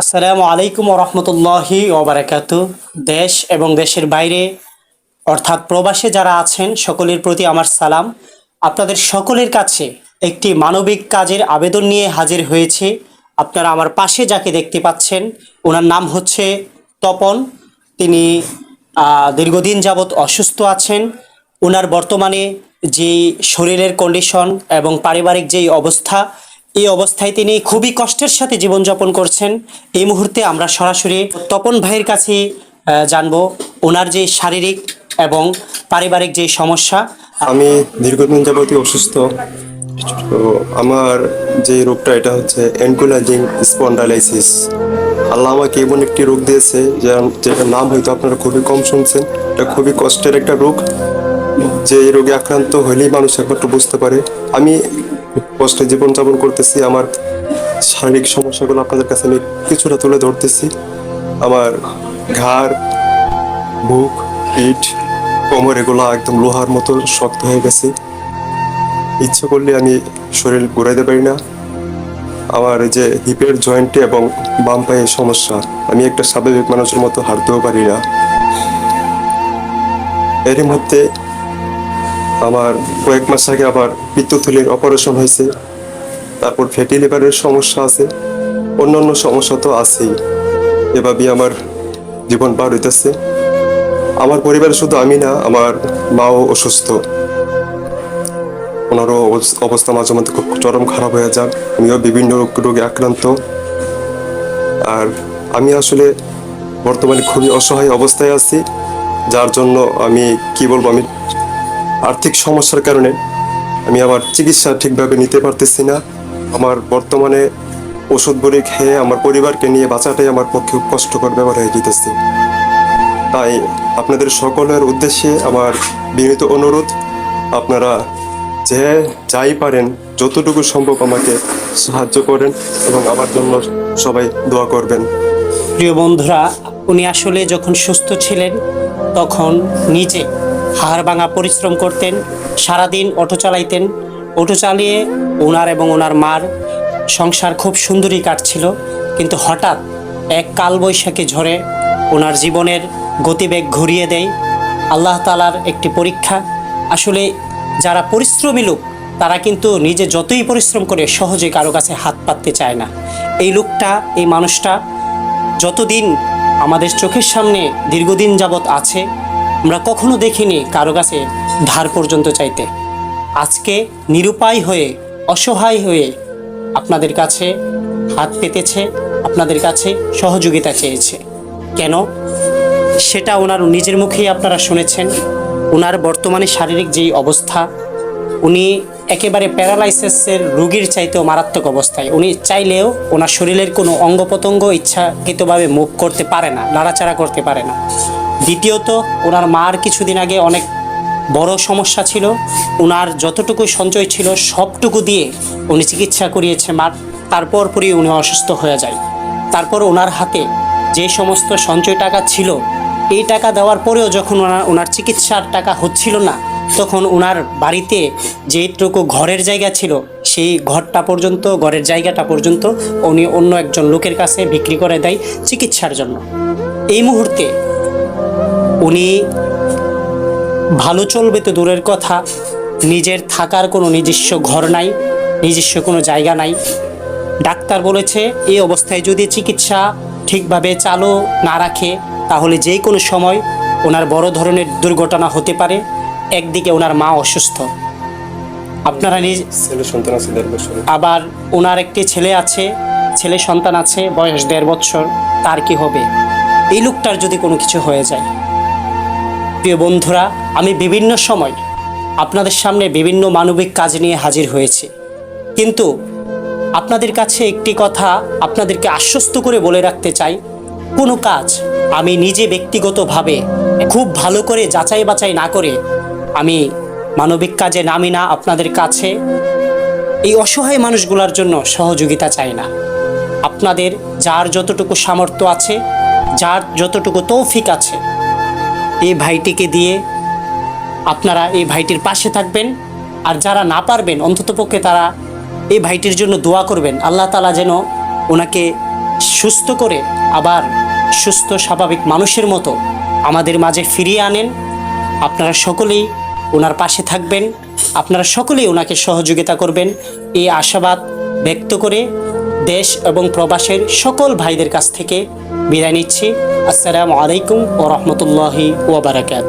আসসালামু আলাইকুম রহমতুল্লাহি ওবরাকাতু দেশ এবং দেশের বাইরে, অর্থাৎ প্রবাসে যারা আছেন, সকলের প্রতি আমার সালাম। আপনাদের সকলের কাছে একটি মানবিক কাজের আবেদন নিয়ে হাজির হয়েছে। আপনারা আমার পাশে যাকে দেখতে পাচ্ছেন, ওনার নাম হচ্ছে তপন। তিনি দীর্ঘদিন যাবৎ অসুস্থ আছেন। ওনার বর্তমানে যে শরীরের কন্ডিশন এবং পারিবারিক যেই অবস্থা এই অবস্থায় তিনি খুবই কষ্টের সাথে জীবনযাপন করছেন। এই মুহূর্তে আমরা সরাসরি তপন ভাইয়ের কাছে জানব ওনার যে শারীরিক এবং পারিবারিক যে সমস্যা। আমি দীর্ঘদিন যাবতীয় অসুস্থ। তো আমার যে রোগটা, এটা হচ্ছে অ্যানকুলাজিং স্পন্ডালাইসিস। আল্লাহ আমাকে এমন একটি রোগ দিয়েছে যেটার নাম হয়তো আপনারা খুবই কম শুনছেন। এটা খুবই কষ্টের একটা রোগ। যে রোগে আক্রান্ত হলেই মানুষ একমাত্র বুঝতে পারে। আমি কষ্টে জীবনযাপন করতেছি, আমার শারীরিক সমস্যাগুলো আপনাদের কাছে আমি কিছুটা তুলে ধরতেছি। আমার ঘাড়, বুক, পিঠ, কোমর, এগুলো একদম লোহার মতো শক্ত হয়ে গেছে। ইচ্ছে করলে আমি শরীর ঘুরাইতে পারি না। আমার যে হিপের জয়েন্টে এবং বাম পায়ে সমস্যা, আমি একটা স্বাভাবিক মানুষের মতো হাঁটতেও পারি না। এরই মধ্যে আমার কয়েক মাস আগে আবার পিত্তথলির অপারেশন হয়েছে। তারপর ফ্যাটি লিভারের সমস্যা আছে। অন্যান্য সমস্যা তো আছেই। এভাবেই আমার জীবন পার হইতেছে। আমার পরিবারে শুধু আমি না, আমার মাও অসুস্থ। ওনারও অবস- অবস্থা মাঝে মধ্যে খুব চরম খারাপ হয়ে যান। আমিও বিভিন্ন রোগে আক্রান্ত। আর আমি আসলে বর্তমানে খুবই অসহায় অবস্থায় আছি। যার জন্য আমি কি বলব, আমি আর্থিক সমস্যার কারণে আমি আমার চিকিৎসা ঠিকভাবে নিতে পারতেছি না। আমার বর্তমানে ওষুধ বড়ি খেয়ে আমার পরিবারকে নিয়ে বাঁচাটাই আমার পক্ষে কষ্টকর ব্যাপার হয়ে যেতেছে। তাই আপনাদের সকলের উদ্দেশ্যে আমার বিনীত অনুরোধ, আপনারা যে যাই পারেন, যতটুকু সম্ভব আমাকে সাহায্য করেন এবং আমার জন্য সবাই দোয়া করবেন। প্রিয় বন্ধুরা, উনি আসলে যখন সুস্থ ছিলেন, তখন নিজে হাড় ভাঙা পরিশ্রম করতেন, সারাদিন অটো চালাইতেন। অটো চালিয়ে ওনার এবং ওনার মার সংসার খুব সুন্দরই কাটছিল, কিন্তু হঠাৎ এক কালবৈশাখী ঝড়ে ওনার জীবনের গতিবেগ ঘুরিয়ে দেয়। আল্লাহ তালার একটি পরীক্ষা। আসলে যারা পরিশ্রমী লোক, তারা কিন্তু নিজে যতই পরিশ্রম করে সহজে কারও কাছে হাত পাততে চায় না। এই লোকটা, এই মানুষটা যতদিন আমাদের চোখের সামনে দীর্ঘদিন যাবৎ আছে আমরা কখনো দেখিনি কারও কাছে ধার পর্যন্ত চাইতে। আজকে নিরুপায় হয়ে, অসহায় হয়ে আপনাদের কাছে হাত পেতেছে, আপনাদের কাছে সহযোগিতা চেয়েছে। কেন? সেটা ওনার নিজের মুখেই আপনারা শুনেছেন। ওনার বর্তমানে শারীরিক যেই অবস্থা, উনি একেবারে প্যারালাইসিসের রোগীর চাইতেও মারাত্মক অবস্থায়। উনি চাইলেও ওনার শরীরের কোনো অঙ্গ প্রত্যঙ্গ ইচ্ছাকৃতভাবে মুভ করতে পারে না, নাড়াচাড়া করতে পারে না। দ্বিতীয়ত ওনার মার কিছুদিন আগে অনেক বড় সমস্যা ছিল। ওনার যতটুকু সঞ্চয় ছিল, সবটুকু দিয়ে উনি চিকিৎসা করিয়েছে মার। তারপর পরই উনি অসুস্থ হয়ে যায়। তারপর ওনার হাতে যে সমস্ত সঞ্চয় টাকা ছিল, এই টাকা দেওয়ার পরেও যখন ওনার ওনার চিকিৎসার টাকা হচ্ছিল না, তখন ওনার বাড়িতে যেটুকু ঘরের জায়গা ছিল, সেই ঘরটা পর্যন্ত, ঘরের জায়গাটা পর্যন্ত উনি অন্য একজন লোকের কাছে বিক্রি করে দেয় চিকিৎসার জন্য। এই মুহূর্তে উনি ভালো চলবে তো দূরের কথা নিজের থাকার কোনো নিজস্ব ঘর নাই নিজস্ব কোনো জায়গা নাই। ডাক্তার বলেছে এই অবস্থায় যদি চিকিৎসা ঠিকভাবে চালু না রাখে তাহলে যে কোনো সময় ওনার বড় ধরনের দুর্ঘটনা হতে পারে একদিকে ওনার মা অসুস্থ। আপনারা নিজ আবার ওনার একটি ছেলে আছে ছেলে সন্তান আছে বয়স দেড় বছর তার কি হবে? এই লোকটার যদি কোনো কিছু হয়ে যায় প্রিয় বন্ধুরা, আমি বিভিন্ন সময় আপনাদের সামনে বিভিন্ন মানবিক কাজ নিয়ে হাজির হয়েছি। কিন্তু আপনাদের কাছে একটি কথা আপনাদেরকে আশ্বস্ত করে বলে রাখতে চাই, কোনো কাজ আমি নিজে ব্যক্তিগতভাবে খুব ভালো করে যাচাই বাছাই না করে আমি মানবিক কাজে নামি না আপনাদের কাছে, এই অসহায় মানুষগুলোর জন্য সহযোগিতা চাই না। আপনাদের যার যতটুকু সামর্থ্য আছে, যার যতটুকু তৌফিক আছে এই ভাইটিকে দিয়ে আপনারা এই ভাইটির পাশে থাকবেন। আর যারা না পারবেন, অন্ততপক্ষে তারা এই ভাইটির জন্য দোয়া করবেন। আল্লাহ তালা যেন ওনাকে সুস্থ করে, আবার সুস্থ, স্বাভাবিক মানুষের মতো আমাদের মাঝে ফিরিয়ে আনেন। আপনারা সকলেই ওনার পাশে থাকবেন। আপনারা সকলেই ওনাকে সহযোগিতা করবেন। এই আশাবাদ ব্যক্ত করে দেশ এবং প্রবাসের সকল ভাইদের কাছ থেকে বিদায় নিচ্ছি। আসসালামু আলাইকুম ও রহমতুল্লাহি ওবরাকাত